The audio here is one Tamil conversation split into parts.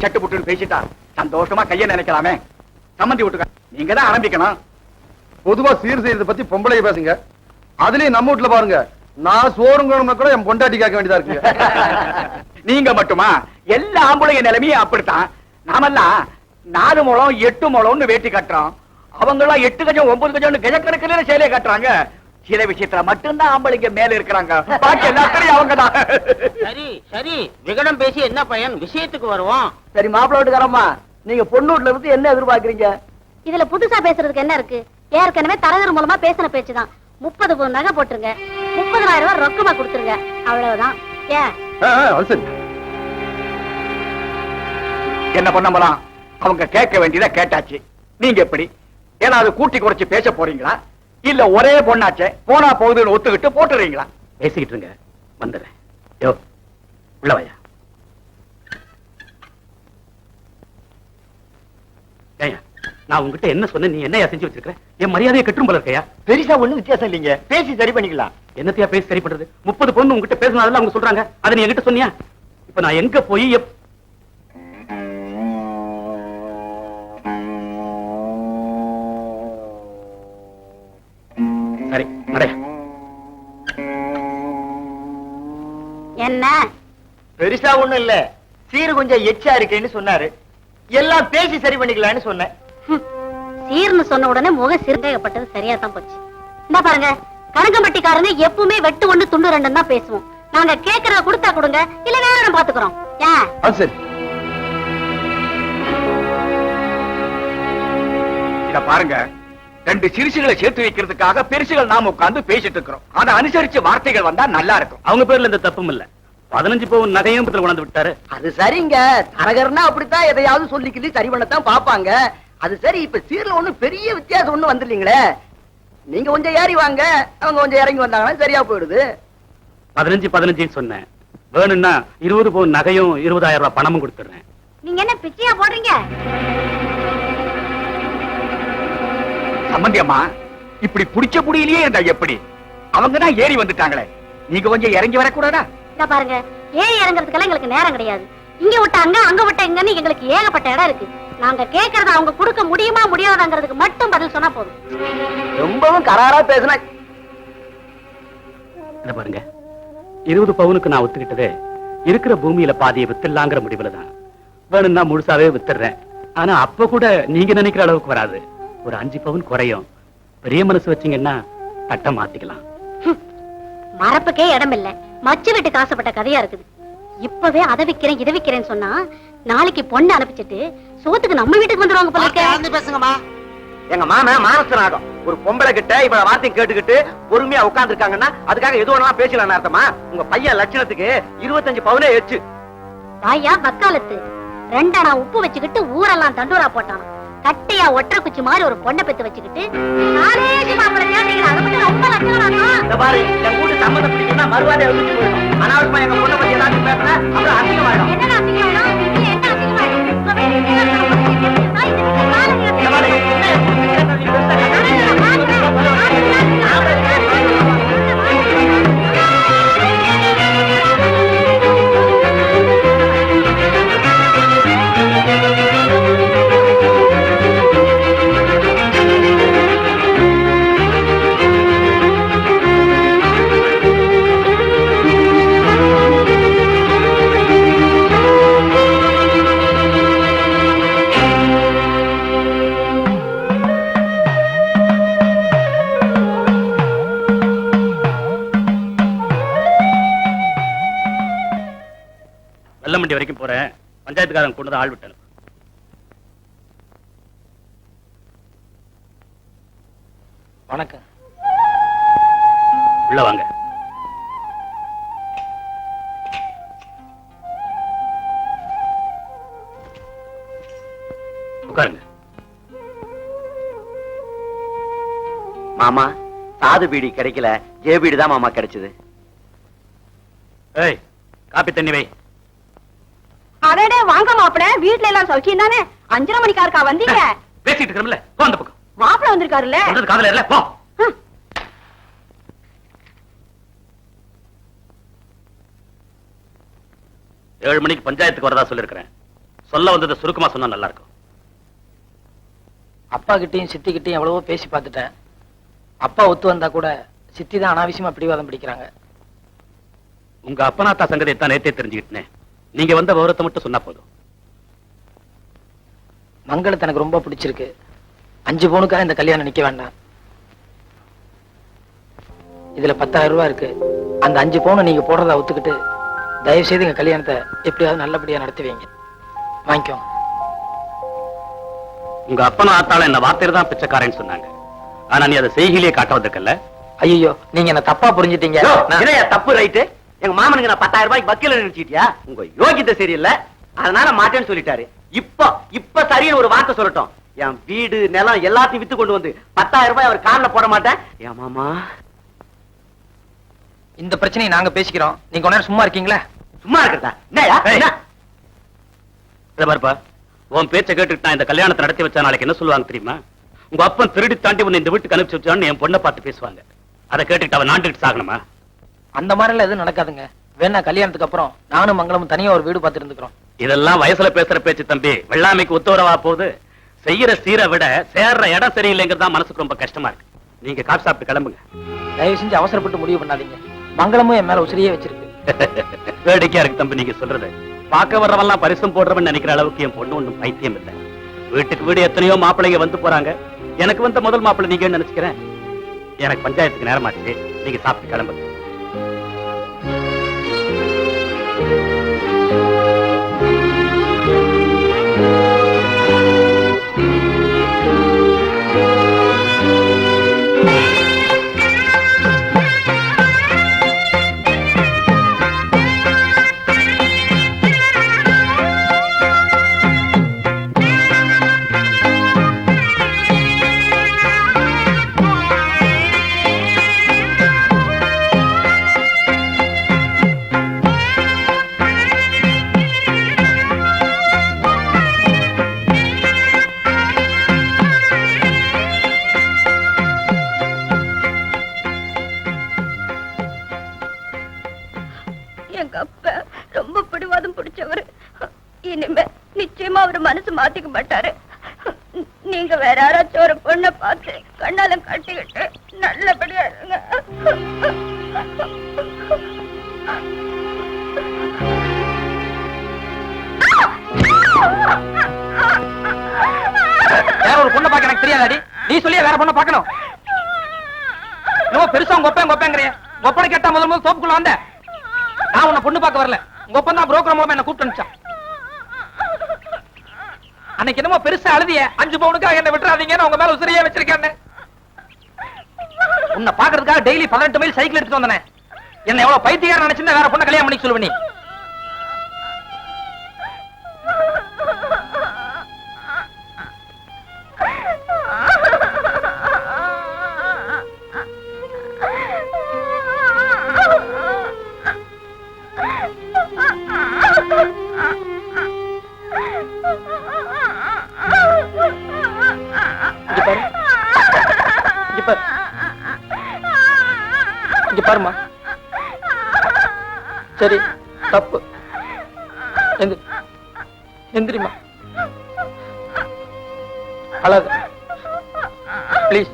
சட்டு புட்டுன்னு பேசிட்டா சந்தோஷமா கைய நினைக்கலாமே. சம்மந்தி விட்டுக்க நீங்க தான் ஆரம்பிக்கணும். பொதுவா சீர் செய்யறத பத்தி பொம்பளை பேசுங்க. அதுலயும் நம்ம வீட்டுல பாருங்க நான் சோறுங்கணும்னா கூட என் பொண்டாட்டி கேட்க வேண்டியதா இருக்குங்க நீங்க மட்டுமா? எல்லா ஆம்பளைங்க நிலைமையும் அப்படித்தான். நாமெல்லாம் நாலு முழம் எட்டு முழம்னு வேட்டி கட்டுறோம். அவங்க எல்லாம் எட்டு கஜம் ஒன்பது கஜம்னு கஜக்கணக்கில் சேலையை கட்டுறாங்க. சில விஷயத்துல மட்டும்தான் ஆம்பளைங்க மேல இருக்கிறாங்க. பாக்கி எல்லாத்துலயும் அவங்க தான் சரி சரி. விகடம் பேசி என்ன பயன்? விஷயத்துக்கு வருவோம். சரி மாப்பிள்ள வீட்டுக்காரம்மா நீங்க பொண்ணு வீட்டுல இருந்து என்ன எதிர்பார்க்கறீங்க? இதுல புதுசா பேசுறதுக்கு என்ன இருக்கு? ஏற்கனவே தரகர் மூலமா பேசின பேச்சுதான். முப்பது பவுன் நகை போட்டுருங்க. முப்பதாயிரம் ரூபாய் ரொக்கமா கொடுத்துருங்க. அவ்வளவுதான். ஏன்? அது என்ன பண்ண போலாம் அவங்க கேட்க வேண்டியதை கேட்டாச்சு. நீங்க எப்படி? ஏதாவது கூட்டி குறைச்சு பேச போறீங்களா? இல்ல ஒரே பொண்ணாச்சே. போனா போகுதுன்னு ஒத்துக்கிட்டு போட்டுறீங்களா? பேசிக்கிட்டு இருங்க. வந்துடுறேன். யோ நான் உங்ககிட்ட என்ன சொன்னேன் நீ என்னையா செஞ்சு வச்சிருக்க என் மரியாதையை கெட்டும் போல இருக்கையா? பெருசா ஒண்ணும் வித்தியாசம் இல்லைங்க. பேசி சரி பண்ணிக்கலாம். என்னத்தையா பேசி சரி பண்றது? முப்பது பொண்ணு உங்ககிட்ட பேசினதெல்லாம் அவங்க சொல்றாங்க. அதை நீ என்கிட்ட சொன்னியா? இப்ப நான் எங்க போய் என்ன? பெருசா ஒண்ணும் இல்ல. சீரு கொஞ்சம் எச்சா இருக்கேன்னு சொன்னாரு. எல்லாம் பேசி சரி பண்ணிக்கலாம்னு சொன்னேன். சீர்னு சொன்ன உடனே முக சிறுகைப்பட்டது சரியா தான் போச்சு. இந்த பாருங்க கணக்கம்பட்டிக்காரங்க எப்பவுமே வெட்டு ஒண்ணு துண்டு ரெண்டு தான் பேசுவோம். நாங்க கேக்குறத கொடுத்தா கொடுங்க இல்ல வேற இடம் பாத்துக்கிறோம். சரி. இத பாருங்க ரெண்டு சிறுசுகளை சேர்த்து வைக்கிறதுக்காக பெருசுகள் நாம உட்கார்ந்து பேசிட்டு இருக்கிறோம். அதை அனுசரிச்சு வார்த்தைகள் வந்தா நல்லா இருக்கும். அவங்க பேர்ல எந்த தப்பும் இல்ல. பதினஞ்சு பவுன் நகையும் கொண்டாந்து விட்டாரு. அது சரிங்க. தரகர்னா அப்படித்தான் எதையாவது சொல்லிக்கிட்டு சரி பண்ணத்தான் பாப்பாங்க அது சரி இப்ப சீர்ல ஒண்ணும் பெரிய வித்தியாசம் ஒண்ணும் வந்துடலீங்களே நீங்க கொஞ்சம் ஏறி வாங்க. அவங்க கொஞ்சம் இறங்கி வந்தாங்கன்னா சரியா போயிடுது. பதினஞ்சு பதினஞ்சுன்னு சொன்னேன். வேணும்னா இருபது பவுன் நகையும் இருபதாயிரம் ரூபாய் பணமும் கொடுத்துறேன் நீங்க என்ன பிச்சையா போடுறீங்க? சம்பந்தி அம்மா இப்படி புடிச்ச புடியிலேயே இருந்தா எப்படி? அவங்க தான் ஏறி வந்துட்டாங்களே. நீங்க கொஞ்சம் இறங்கி வரக்கூடாதா? இந்த பாருங்க ஏறி இறங்குறதுக்கெல்லாம் எங்களுக்கு நேரம் கிடையாது. இங்க விட்ட அங்க அங்க விட்ட இங்கன்னு எங்களுக்கு ஏகப்பட்ட இடம் இருக்கு. நாங்க கேக்குறத அவங்க கொடுக்க முடியுமா முடியாதாங்கிறதுக்கு மட்டும் பதில் சொன்னா போதும். ரொம்பவும் கராரா பேசுனா. இத பாருங்க. இருபது பவுனுக்கு நான் ஒத்துக்கிட்டதே இருக்கிற பூமியில பாதியை வித்துடலாங்கிற முடிவுல தான் வேணும்னா முழுசாவே வித்துடுறேன். ஆனா அப்ப கூட நீங்க நினைக்கிற அளவுக்கு வராது. ஒரு அஞ்சு பவுன் குறையும். பெரிய மனசு வச்சீங்கன்னா தட்டை மாத்திக்கலாம். மரப்புக்கே இடம் இல்ல. மச்சு வீட்டுக்கு ஆசைப்பட்ட கதையா இருக்குது. இப்பவே அதை விக்கிறேன் இதை விக்கிறேன்னு சொன்னா நாளைக்கு பொண்ணு அனுப்பிச்சிட்டு சோத்துக்கு நம்ம வீட்டுக்கு வந்துருவாங்க போல இருக்க. பேசுங்கம்மா. எங்க மாமன் மானஸ்தனாகும் ஒரு பொம்பளை கிட்ட இவ்வளவு வார்த்தை கேட்டுக்கிட்டு பொறுமையா உட்கார்ந்து இருக்காங்கன்னா அதுக்காக எது வேணாலும் பேசலாம் அர்த்தமா? உங்க பையன் லட்சணத்துக்கு இருபத்தஞ்சு பவுனே எச்சு. வாயா வக்காலத்து. ரெண்டா உப்பு வச்சுக்கிட்டு ஊரெல்லாம் தண்டூரா போட்டான்? கட்டையா ஒற்றை குச்சி மாதிரி ஒரு பொண்ணை பெத்து வச்சுக்கிட்டு பாரு என் கூட்டு சம்மந்தம் பிடிக்கணும்னா மறுவாதை எழுதிட்டு போயிடும். அனாவசியமா எங்க பொண்ணை பத்தி ஏதாச்சும் பேசுறேன் அப்புறம் அதிகமாயிடும் என்ன அசிங்கமாயிடும்? என்ன அசிங்கமாயிடும்? வெள்ளமண்டி வரைக்கும் போறேன். பஞ்சாயத்துக்காரன் கொண்டு வந்து ஆள் விட்டேன். வணக்கம். உள்ள வாங்க. உட்காருங்க. மாமா சாது பீடி கிடைக்கல. ஜே பீடி தான் மாமா கிடைச்சது. ஏய் காப்பி தண்ணி வை. அடடே வாங்க மாப்பிள. வீட்ல எல்லாம் சௌக்கியம் தானே? அஞ்சரை மணிக்காருக்கா வந்தீங்க? பேசிட்டு இருக்கிறோம்ல. போ அந்த பக்கம். மாப்பிள வந்திருக்காருல்ல? சொல்றது காதல இல்ல போ. ஏழு மணிக்கு பஞ்சாயத்துக்கு வரதா சொல்லிருக்கிறேன் சொல்ல வந்ததை சுருக்கமா சொன்னா நல்லா இருக்கும் அப்பா கிட்டயும் சித்தி கிட்டயும் எவ்வளவோ பேசி பார்த்துட்டேன். அப்பா ஒத்து வந்தா கூட சித்தி தான் அனாவசியமா பிடிவாதம் பிடிக்கிறாங்க. உங்க அப்பனாத்தா சங்கதியை தான் நேத்தே தெரிஞ்சுக்கிட்டேன். நீங்க வந்த விவரத்தை மட்டும் சொன்னா போதும். மங்களத்தை எனக்கு ரொம்ப பிடிச்சிருக்கு. அஞ்சு பவுனுக்காக இந்த கல்யாணம் நிக்க வேண்டாம். இதுல பத்தாயிரம் ரூபாய் இருக்கு. அந்த அஞ்சு பவுனை நீங்க போடுறதா ஒத்துக்கிட்டு தயவு செய்து எங்க கல்யாணத்தை எப்படியாவது நல்லபடியா நடத்தி வைங்க. வாங்கிக்கோங்க. உங்க அப்பனும் ஆத்தால என்ன வார்த்தையில தான் பிச்சைக்காரன்னு சொன்னாங்க. ஆனா நீ அதை செய்கையிலேயே காட்ட வந்திருக்கல ஐயோ நீங்க என்ன தப்பா புரிஞ்சிட்டீங்க? தப்பு ரைட்டு? எங்க மாமனுக்கு நான் பத்தாயிரம் ரூபாய்க்கு வக்கீல நினைச்சிட்டியா? உங்க யோகிதை சரியில்லை. அதனால மாட்டேன்னு சொல்லிட்டாரு. இப்ப இப்ப சரின்னு ஒரு வார்த்தை சொல்லட்டும். என் வீடு நிலம் எல்லாத்தையும் வித்து கொண்டு வந்து பத்தாயிரம் ரூபாய் அவர் கால்ல போட மாட்டேன். ஏன் மாமா? இந்த பிரச்சனையை நாங்க பேசிக்கிறோம். நீங்க நேரம் சும்மா இருக்கீங்களா? சும்மா இருக்கிறதா? என்னயா பாருப்பா உன் பேச்சை கேட்டுட்டு நான் இந்த கல்யாணத்தை நடத்தி வச்சா நாளைக்கு என்ன சொல்லுவாங்க தெரியுமா? உங்க அப்பன் திருடி தாண்டி உன்னை இந்த வீட்டுக்கு அனுப்பிச்சு வச்சான்னு என் பொண்ணை பார்த்து பேசுவாங்க. அதை கேட்டுட்டு அவன் நாண்டுட்டு சாகணுமா? அந்த மாதிரி எல்லாம் எதுவும் நடக்காதுங்க. வேணா கல்யாணத்துக்கு அப்புறம் நானும் மங்களமும் தனியா ஒரு வீடு பார்த்து இருந்துக்கிறோம். இதெல்லாம் வயசுல பேசுற பேச்சு தம்பி. வெள்ளாமைக்கு ஒத்துவரவா போகுது? செய்யற சீரை விட சேர்ற இடம் சரியில்லைங்கிறது மனசுக்கு ரொம்ப கஷ்டமா இருக்கு. நீங்க காப்பி சாப்பிட்டு கிளம்புங்க. தயவு செஞ்சு அவசரப்பட்டு முடிவு பண்ணாதீங்க. மங்களமும் என் மேல உசிரியே வச்சிருக்கு. வேடிக்கையா இருக்கு தம்பி நீங்க சொல்றது. பார்க்க வர்றவெல்லாம் பரிசம் போடுறவன் நினைக்கிற அளவுக்கு என் பொண்ணு ஒண்ணும் பைத்தியம் இல்லை. வீட்டுக்கு வீடு எத்தனையோ மாப்பிள்ளைங்க வந்து போறாங்க. எனக்கு வந்த முதல் மாப்பிள்ளை நீங்க நினைச்சுக்கிறேன். எனக்கு பஞ்சாயத்துக்கு நேரமாச்சு. நீங்க சாப்பிட்டு கிளம்புங்க. இனிமே நிச்சயமா அவர் மனசு மாத்திக்க மாட்டாரு. நீங்க வேற யாராச்சும் ஒரு பொண்ணை பார்த்து கண்ணால கட்டிக்கிட்டு நல்லபடியா இருங்க. வேற ஒரு பொண்ணை பார்க்க எனக்கு தெரியாதாடி? நீ சொல்லியே வேற பொண்ணை பார்க்கணும். இன்னும் பெருசா உங்க ஒப்பேன் ஒப்பேங்கிறிய ஒப்பனை கேட்டா முதல் முதல் தோப்புக்குள்ள வந்த. நான் உன்னை பொண்ணு பார்க்க வரல. உங்க ஒப்பன் தான் புரோக்கர் மூலமா என்ன கூப்பிட்டு அனுப்பிச்சான். அன்னைக்கு என்னமோ பெருசா அழுதிய. அஞ்சு பவுனுக்காக என்ன விட்டுறாதீங்கன்னு உங்க மேல உசிரியே வச்சிருக்கேன் உன்னை பாக்குறதுக்காக டெய்லி பதினெட்டு மைல் சைக்கிள் எடுத்துட்டு வந்தேன். என்ன எவ்வளவு பைத்தியக்காரன் நினைச்சிருந்தா வேற பொண்ணை கல்யாணம் பண்ணி சொல்லுவ நீ? சரி தப்பு. எந்திரி எந்திரிமா அழாத ப்ளீஸ்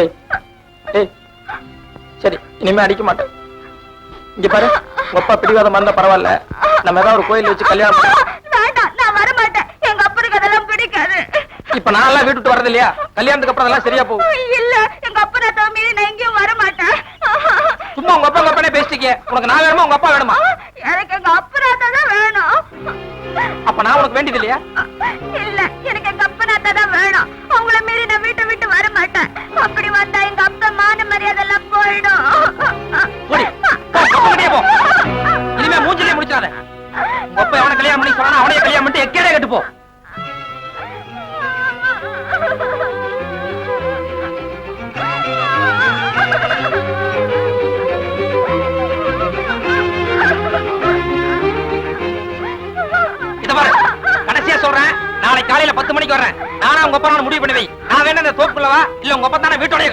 ஏய் ஏய். சரி இனிமே அடிக்க மாட்டேன். இங்க பாரு அப்பா பிடிவாதமா இருந்தா பரவாயில்ல. நம்ம ஏதாவது ஒரு கோயில் வச்சு கல்யாணம் நான் வர மாட்டேன். எங்க அப்பனுக்கு அதெல்லாம் பிடிக்காது. இப்ப நான் எல்லாம் வீட்டு வரது இல்லையா? கல்யாணத்துக்கு அப்புறம் அதெல்லாம் சரியா போகும். இல்ல எங்க அப்பனை தவிர நான் எங்கேயும் வர மாட்டேன் சும்மா உங்க அப்பா அப்பனே பேசிட்டீங்க. உனக்கு நான் வேணுமா உங்க அப்பா வேணுமா? எனக்கு எங்க தான் வேணும். அப்ப நான் உனக்கு வேண்டியது இல்லையா? காலையில பத்து நானா உங்க அப்பா முடிவு பண்ணி வை. நான் வேணும் இந்த தோப்புக்குள்ளவா இல்ல உங்க அப்பா தானே வீட்டோடய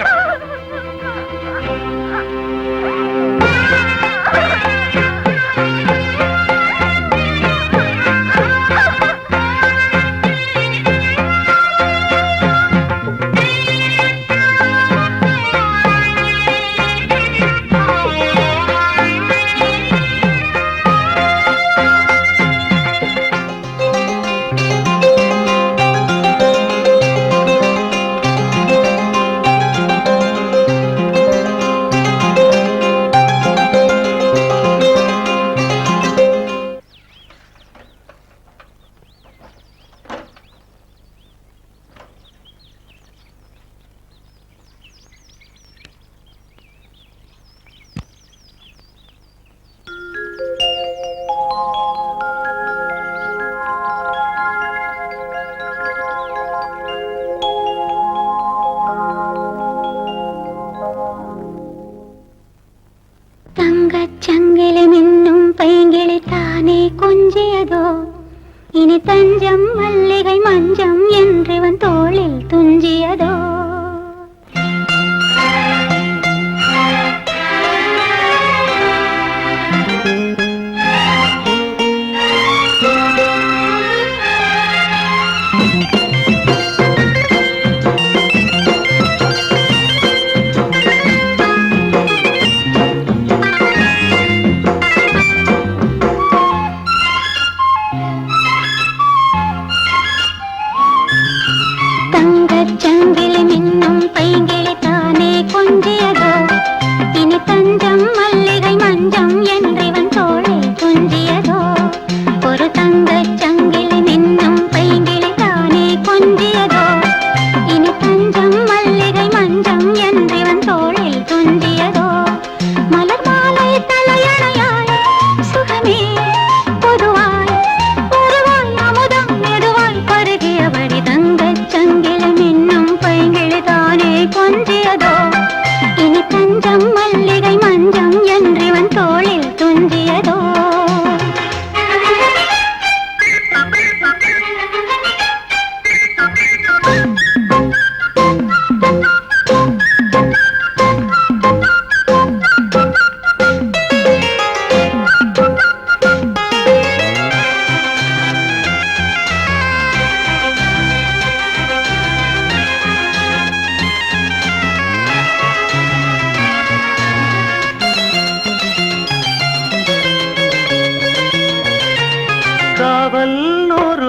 தஞ்சம் மல்லிகை மஞ்சம்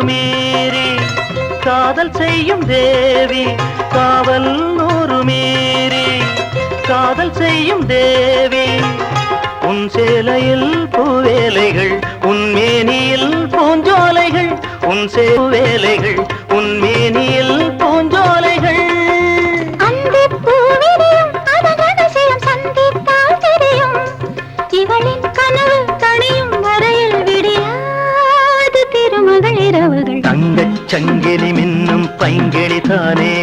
மீறி காதல் செய்யும் தேவி காவல் நூறு மீறி காதல் செய்யும் தேவி. உன் சேலையில் பூவேலைகள் உன் மேனியில் பூஞ்சோலைகள் உன் சேவேலைகள்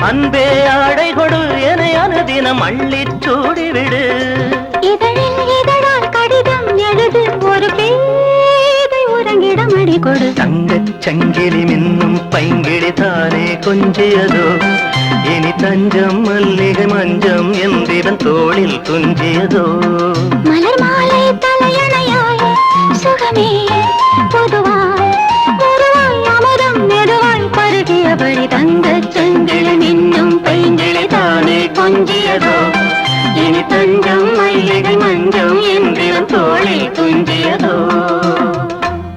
அன்பே ஆடை கொடு என அனுதினம் அள்ளிச் சூடிவிடு. கடிதம் எழுது ஒரு உறங்கிடம் அடி கொடு. தங்கச் சங்கிலி மின்னும் பைங்கிளி தானே கொஞ்சியதோ. ഇനി തഞ്ചം മല്ലിക മഞ്ചം എന്തിവൻ തോളിൽ തുഞ്ചിയതോ മലർമാലൈ തലയണയായി സുഖമേ പൊതുവായി പൊതുവായി അമരം നെടുവായി പരുകിയവരി തങ്കച്ചെങ്കിളി മിന്നും പെങ്കിളി താനേ കൊഞ്ചിയതോ ഇനി തഞ്ചം മല്ലിക മഞ്ചം എന്തിവൻ തോളിൽ തുഞ്ചിയതോ